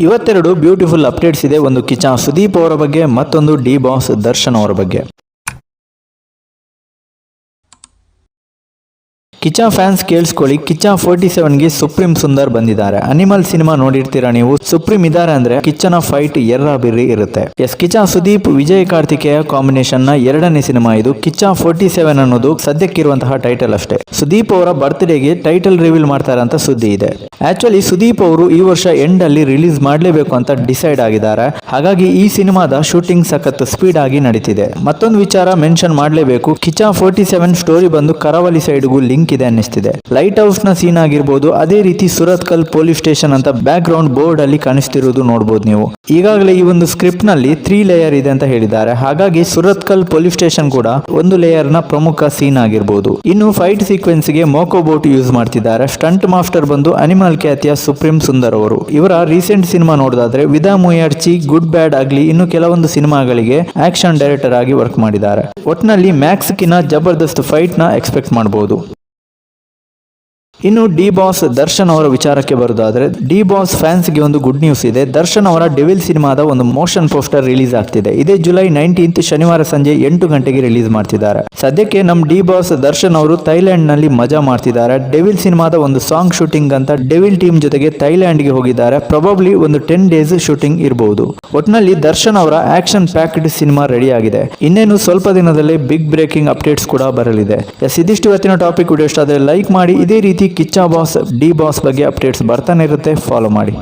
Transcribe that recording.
ಇವತ್ತೆರಡು beautiful updates ಇದೆ. ಒಂದು ಕಿಚಾ ಸುದೀಪ್ ಅವರ ಬಗ್ಗೆ, ಮತ್ತೊಂದು ಡಿ ಬಾಸ್ ದರ್ಶನ್ ಅವರ ಬಗ್ಗೆ. ಕಿಚಾ ಫ್ಯಾನ್ಸ್ ಕೇಳಿಸ್ಕೊಳ್ಳಿ. ಕಿಚಾ ಫೋರ್ಟಿ ಸೆವೆನ್ಗೆ ಸುಪ್ರೀಂ ಸುಂದರ್ ಬಂದಿದ್ದಾರೆ. ಅನಿಮಲ್ ಸಿನಿಮಾ ನೋಡಿರ್ತೀರಾ ನೀವು? ಸುಪ್ರೀಂ ಇದ್ದಾರೆ ಅಂದ್ರೆ ಕಿಚ್ಚನ ಫೈಟ್ ಎರ್ರ ಬಿರ್ರಿ ಇರುತ್ತೆ. ಎಸ್ ಕಿಚಾ ಸುದೀಪ್, ವಿಜಯ್ ಕಾರ್ತಿಕೇಯ ಕಾಂಬಿನೇಷನ್ನ ಎರಡನೇ ಸಿನಿಮಾ ಇದು. ಕಿಚ್ಚಾ ಫೋರ್ಟಿ ಸೆವೆನ್ ಅನ್ನೋದು ಸದ್ಯಕ್ಕಿರುವಂತಹ ಟೈಟಲ್ ಅಷ್ಟೇ. ಸುದೀಪ್ ಅವರ ಬರ್ತ್ಡೇಗೆ ಟೈಟಲ್ ರಿವೀಲ್ ಮಾಡ್ತಾರೆ ಅಂತ ಸುದ್ದಿ ಇದೆ. ಆಕ್ಚುಲಿ ಸುದೀಪ್ ಅವರು ಈ ವರ್ಷ ಎಂಡ್ ಅಲ್ಲಿ ರಿಲೀಸ್ ಮಾಡಲೇಬೇಕು ಅಂತ ಡಿಸೈಡ್ ಆಗಿದ್ದಾರೆ. ಹಾಗಾಗಿ ಈ ಸಿನಿಮಾದ ಶೂಟಿಂಗ್ ಸಖತ್ ಸ್ಪೀಡ್ ಆಗಿ ನಡೀತಿದೆ. ಮತ್ತೊಂದು ವಿಚಾರ ಮೆನ್ಷನ್ ಮಾಡಲೇಬೇಕು. ಕಿಚಾ ಫೋರ್ಟಿ ಸೆವೆನ್ ಸ್ಟೋರಿ ಬಂದು ಕರಾವಳಿ ಸೈಡ್ಗೂ ಲಿಂಕ್ ಇದೆ ಅನ್ನಿಸ್ತಿದೆ. ಲೈಟ್ ಹೌಸ್ನ ಸೀನ್ ಆಗಿರ್ಬೋದು, ಅದೇ ರೀತಿ ಸುರತ್ಕಲ್ ಪೊಲೀಸ್ ಸ್ಟೇಷನ್ ಅಂತ ಬ್ಯಾಕ್ ಗ್ರೌಂಡ್ ಬೋರ್ಡ್ ಅಲ್ಲಿ ಕಾಣಿಸ್ತಿರೋದು ನೋಡಬಹುದು ನೀವು. ಈಗಾಗಲೇ ಈ ಒಂದು ಸ್ಕ್ರಿಪ್ಟ್ನಲ್ಲಿ ತ್ರೀ ಲೇಯರ್ ಇದೆ ಅಂತ ಹೇಳಿದ್ದಾರೆ. ಹಾಗಾಗಿ ಸುರತ್ಕಲ್ ಪೊಲೀಸ್ ಸ್ಟೇಷನ್ ಕೂಡ ಒಂದು ಲೇಯರ್ನ ಪ್ರಮುಖ ಸೀನ್ ಆಗಿರ್ಬೋದು. ಇನ್ನು ಫೈಟ್ ಸೀಕ್ವೆನ್ಸ್ಗೆ ಮೋಕೋ ಬೋಟ್ ಯೂಸ್ ಮಾಡ್ತಿದ್ದಾರೆ. ಸ್ಟಂಟ್ ಮಾಸ್ಟರ್ ಬಂದು ಅನಿಮಲ್ ಖ್ಯಾತಿಯ ಸುಪ್ರೀಂ ಸುಂದರ್ ಅವರು. ಇವರ ರೀಸೆಂಟ್ ಸಿನಿಮಾ ನೋಡೋದಾದ್ರೆ ವಿದಾ ಮುಯರ್ಚಿ ಗುಡ್, ಬ್ಯಾಡ್ ಆಗ್ಲಿ ಇನ್ನು ಕೆಲವೊಂದು ಸಿನಿಮಾಗಳಿಗೆ ಆಕ್ಷನ್ ಡೈರೆಕ್ಟರ್ ಆಗಿ ವರ್ಕ್ ಮಾಡಿದ್ದಾರೆ. ಒಟ್ನಲ್ಲಿ ಮ್ಯಾಕ್ಸ್ ಕಿನ ಜಬರ್ದಸ್ತ್ ಫೈಟ್ನ ಎಕ್ಸ್ಪೆಕ್ಟ್ ಮಾಡಬಹುದು ಇನ್ನು ಡಿ ಬಾಸ್ ದರ್ಶನ್ ಅವರ ವಿಚಾರಕ್ಕೆ ಬರುವುದಾದ್ರೆ, ಡಿ ಬಾಸ್ ಫ್ಯಾನ್ಸ್ಗೆ ಒಂದು ಗುಡ್ ನ್ಯೂಸ್ ಇದೆ. ದರ್ಶನ್ ಅವರ ಡೆವಿಲ್ ಸಿನಿಮಾದ ಒಂದು ಮೋಷನ್ ಪೋಸ್ಟರ್ ರಿಲೀಸ್ ಆಗ್ತಿದೆ. ಇದೇ ಜುಲೈ ನೈನ್ಟೀನ್ತ್ ಶನಿವಾರ ಸಂಜೆ ಎಂಟು ಗಂಟೆಗೆ ರಿಲೀಸ್ ಮಾಡ್ತಿದ್ದಾರೆ. ಸದ್ಯಕ್ಕೆ ನಮ್ಮ ಡಿ ಬಾಸ್ ದರ್ಶನ್ ಅವರು ಥೈಲ್ಯಾಂಡ್ನಲ್ಲಿ ಮಜಾ ಮಾಡ್ತಿದ್ದಾರೆ. ಡೆವಿಲ್ ಸಿನಿಮಾದ ಒಂದು ಸಾಂಗ್ ಶೂಟಿಂಗ್ ಅಂತ ಡೆವಿಲ್ ಟೀಮ್ ಜೊತೆಗೆ ಥೈಲ್ಯಾಂಡ್ಗೆ ಹೋಗಿದ್ದಾರೆ. ಪ್ರೊಬಬ್ಲಿ ಒಂದು ಟೆನ್ ಡೇಸ್ ಶೂಟಿಂಗ್ ಇರಬಹುದು ಒಟ್ನಲ್ಲಿ ದರ್ಶನ್ ಅವರ ಆಕ್ಷನ್ ಪ್ಯಾಕ್ಡ್ ಸಿನಿಮಾ ರೆಡಿ ಆಗಿದೆ. ಇನ್ನೇನು ಸ್ವಲ್ಪ ದಿನದಲ್ಲೇ ಬಿಗ್ ಬ್ರೇಕಿಂಗ್ ಅಪ್ಡೇಟ್ಸ್ ಕೂಡ ಬರಲಿದೆ. ಎಸ್, ಇದಿಷ್ಟು ಇವತ್ತಿನ ಟಾಪಿಕ್ ವಿಡಿಯೋ ಇಷ್ಟ ಆದರೆ ಲೈಕ್ ಮಾಡಿ. ಇದೇ ರೀತಿ ಕಿಚ್ಚಾ ಬಾಸ್ ಡಿ ಬಾಸ್ ಬಗ್ಗೆ ಅಪ್ಡೇಟ್ಸ್ ಬರ್ತಾನೆ ಇರುತ್ತೆ. ಫಾಲೋ ಮಾಡಿ.